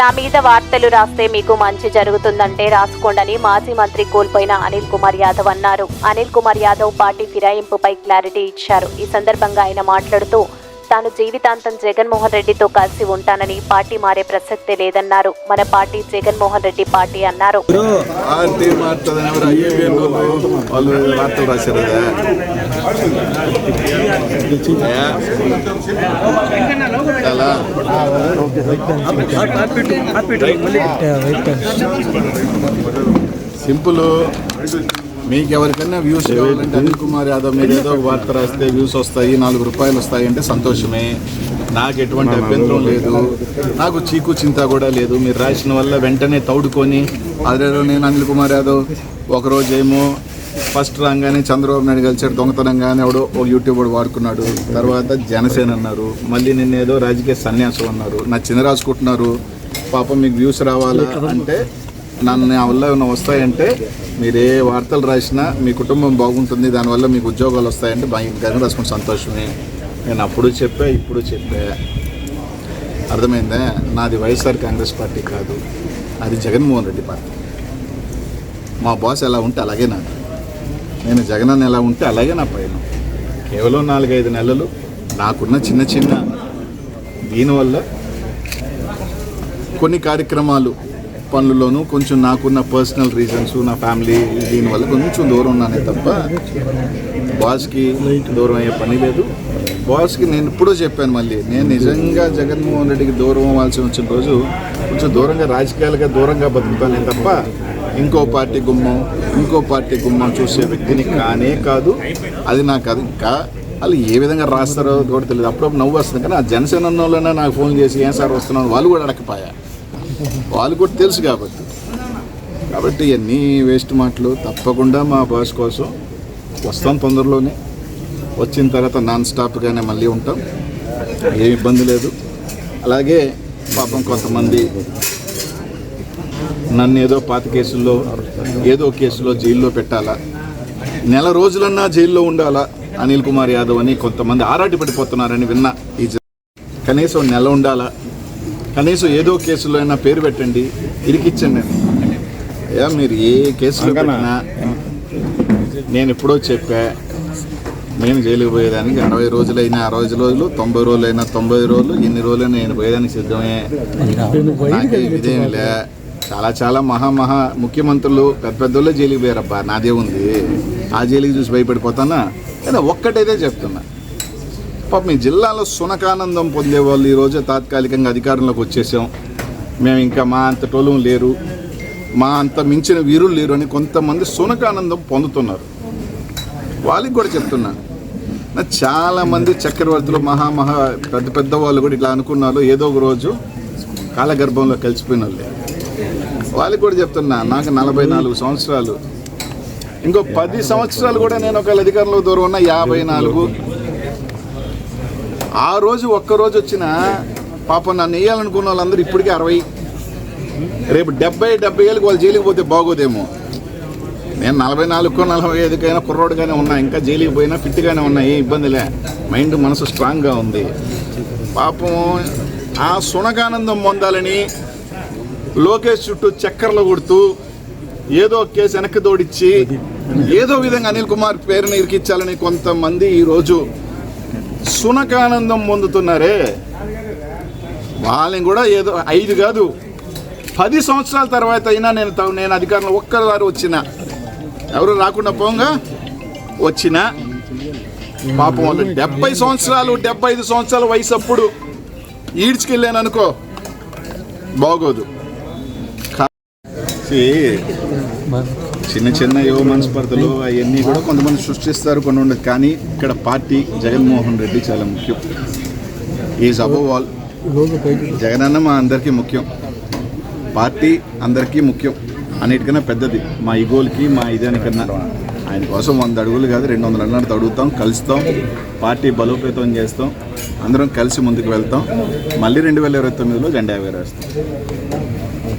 నా మీద వార్తలు రాస్తే మీకు మంచి జరుగుతుందంటే రాసుకోండని మాజీ మంత్రి కోల్పోయిన అనిల్ కుమార్ యాదవ్ అన్నారు. అనిల్ కుమార్ యాదవ్ పార్టీ ఫిరాయింపుపై క్లారిటీ ఇచ్చారు. ఈ సందర్భంగా ఆయన మాట్లాడుతూ తాను జీవితాంతం జగన్మోహన్ రెడ్డితో కలిసి ఉంటానని పార్టీ మారే ప్రసక్తే లేదన్నారు మన పార్టీ జగన్మోహన్ రెడ్డి పార్టీ అన్నారు సింపుల్ మీకు ఎవరికైనా వ్యూస్ కావాలంటే అనిల్ కుమార్ యాదవ్ మీద ఏదో ఒక వార్త రాస్తే వ్యూస్ వస్తాయి నాలుగు రూపాయలు వస్తాయి అంటే సంతోషమే. నాకు ఎటువంటి అభ్యంతరం లేదు. నాకు చీకు చింత కూడా లేదు. మీరు రాసిన వల్ల వెంటనే తౌడుకొని అదే నేను అనిల్ కుమార్ యాదవ్ ఒకరోజు ఏమో ఫస్ట్ రాగానే చంద్రబాబు నాయుడు కలిసాడు దొంగతనంగానే ఎవడో ఒక యూట్యూబర్ వాడుకున్నాడు. తర్వాత జనసేన అన్నారు. మళ్ళీ నిన్న ఏదో రాజకీయ సన్యాసం అన్నారు. నా చిన్న రాసుకుంటున్నారు పాపం మీకు వ్యూస్ రావాలా అంటే నన్ను నా వల్ల ఏమైనా వస్తాయంటే మీరు ఏ వార్తలు రాసినా మీ కుటుంబం బాగుంటుంది దానివల్ల మీకు ఉద్యోగాలు వస్తాయంటే బాగా రాసుకుని సంతోషమే. నేను అప్పుడు చెప్పా ఇప్పుడు చెప్పా. అర్థమైందా? నాది వైఎస్ఆర్ కాంగ్రెస్ పార్టీ కాదు అది జగన్మోహన్ రెడ్డి పార్టీ. మా బాస్ ఎలా ఉంటే అలాగే నాకు నేను జగన్ ఎలా ఉంటే అలాగే నా పైన. కేవలం నాలుగైదు నెలలు నాకున్న చిన్న చిన్న దీనివల్ల కొన్ని కార్యక్రమాలు పనుల్లోనూ కొంచెం నాకున్న పర్సనల్ రీజన్స్ నా ఫ్యామిలీ దీనివల్ల కొంచెం దూరం ఉన్నానే తప్ప బాస్కి దూరం అయ్యే పని లేదు. బాస్కి నేను ఎప్పుడూ చెప్పాను మళ్ళీ నేను నిజంగా జగన్మోహన్ రెడ్డికి దూరం అవ్వాల్సి వచ్చిన రోజు కొంచెం దూరంగా రాజకీయాలుగా దూరంగా బతుకుతానే తప్ప ఇంకో పార్టీ గుమ్మం ఇంకో పార్టీ గుమ్మం చూసే వ్యక్తిని కానే కాదు. అది నాకు అది ఇంకా వాళ్ళు ఏ విధంగా రాస్తారో కూడా తెలియదు. అప్పుడప్పుడు నవ్వు వస్తుంది. కానీ ఆ జనసేన ఉన్న వాళ్ళైనా నాకు ఫోన్ చేసి ఏం సార్ వస్తున్నాను వాళ్ళు కూడా అడగపాయా వాళ్ళు కూడా తెలుసు కాబట్టి. కాబట్టి ఇవన్నీ వేస్ట్ మాటలు. తప్పకుండా మా బాస్ కోసం వస్తాం తొందరలోనే. వచ్చిన తర్వాత నాన్ స్టాప్గానే మళ్ళీ ఉంటాం. ఏ ఇబ్బంది లేదు. అలాగే పాపం కొంతమంది నన్ను ఏదో పాత కేసుల్లో ఏదో కేసులో జైల్లో పెట్టాలా నెల రోజులన్నా జైల్లో ఉండాలా అనిల్ కుమార్ యాదవ్ అని కొంతమంది ఆరాటి పడిపోతున్నారని విన్నా ఈ జ- కనీసం నెల ఉండాలా కనీసం ఏదో కేసులో అయినా పేరు పెట్టండి ఇరికిచ్చండి నేను. మీరు ఏ కేసులో పెట్టినా నేను ఎప్పుడో చెప్పా నేను జైలుకి పోయేదానికి అరవై రోజులైనా అరవై రోజులు తొంభై రోజులైనా తొంభై రోజులు ఎన్ని రోజులైనా నేను పోయేదానికి సిద్ధమే. నాకే ఇదేం లే. చాలా చాలా మహా మహా ముఖ్యమంత్రులు పెద్ద పెద్దోళ్ళే జైలుకి పోయారబ్బా. నాదే ఉంది ఆ జైలుకి చూసి భయపడిపోతానా? లేదా ఒక్కటైతే చెప్తున్నా. పాపం ఈ జిల్లాలో సునకానందం పొందే వాళ్ళు ఈరోజు తాత్కాలికంగా అధికారంలోకి వచ్చేసాం. మేము ఇంకా మా అంత టోలం లేరు. మా అంత మించిన వీరులు లేరు అని కొంతమంది సునకానందం పొందుతున్నారు. వాళ్ళకి కూడా చెప్తున్నాను చాలామంది చక్రవర్తులు మహా మహా పెద్ద పెద్ద వాళ్ళు కూడా ఇట్లా అనుకున్నారు. ఏదో ఒక రోజు కాలగర్భంలో కలిసిపోయిన వాళ్ళే వాళ్ళకి కూడా చెప్తున్నా నాకు నలభై నాలుగు సంవత్సరాలు. ఇంకో పది సంవత్సరాలు కూడా నేను ఒకవేళ అధికారంలో దూరం ఉన్న యాభై నాలుగు. ఆ రోజు ఒక్కరోజు వచ్చిన పాపం నన్ను వేయాలనుకున్న వాళ్ళందరూ ఇప్పటికే అరవై. రేపు డెబ్బై డెబ్బై ఏళ్ళకి వాళ్ళు జైలుకి పోతే బాగోదేమో. నేను నలభై నాలుగు నలభై ఐదుకైనా కుర్రోడుగానే ఉన్నా ఇంకా జైలుకి పోయినా ఫిట్గానే ఉన్నా ఏ ఇబ్బందిలే మైండ్ మనసు స్ట్రాంగ్గా ఉంది. పాపం ఆ సునగానందం పొందాలని లోకేష్ చుట్టూ చక్కర్లు కొడుతూ ఏదో కేసు వెనక్కి దోడిచ్చి ఏదో విధంగా అనిల్ కుమార్ పేరుని ఇరికిచ్చాలని కొంతమంది ఈరోజు సునకానందం పొందుతున్నారే? వాళ్ళని కూడా ఏదో ఐదు కాదు. పది సంవత్సరాల తర్వాత అయినా నేను నేను అధికారంలో ఒక్కసారి వచ్చిన. ఎవరు రాకుండా పోగా? వచ్చిన. పాపం వాళ్ళు డెబ్బై సంవత్సరాలు డెబ్బై ఐదు సంవత్సరాల వయసు అప్పుడు ఈడ్చుకెళ్ళాను అనుకో బాగోదు. See, చిన్న చిన్న యువ మనస్పర్ధలు అవన్నీ కూడా కొంతమంది సృష్టిస్తారు కొన్ని ఉండదు. కానీ ఇక్కడ పార్టీ జగన్మోహన్ రెడ్డి చాలా ముఖ్యం. ఈజ్ అబవ్ ఆల్ జగనన్న మా అందరికీ ముఖ్యం. పార్టీ అందరికీ ముఖ్యం. అన్నిటికన్నా పెద్దది. మా ఇగోలకి మా ఇదానికన్నా. ఆయన కోసం వంద అడుగులు కాదు రెండు వందల అడుగులు అడుగుతాం కలుస్తాం పార్టీ బలోపేతం చేస్తాం అందరం కలిసి ముందుకు వెళ్తాం. మళ్ళీ రెండు వేల ఇరవై తొమ్మిదిలో జెండా ఎగరేస్తాం.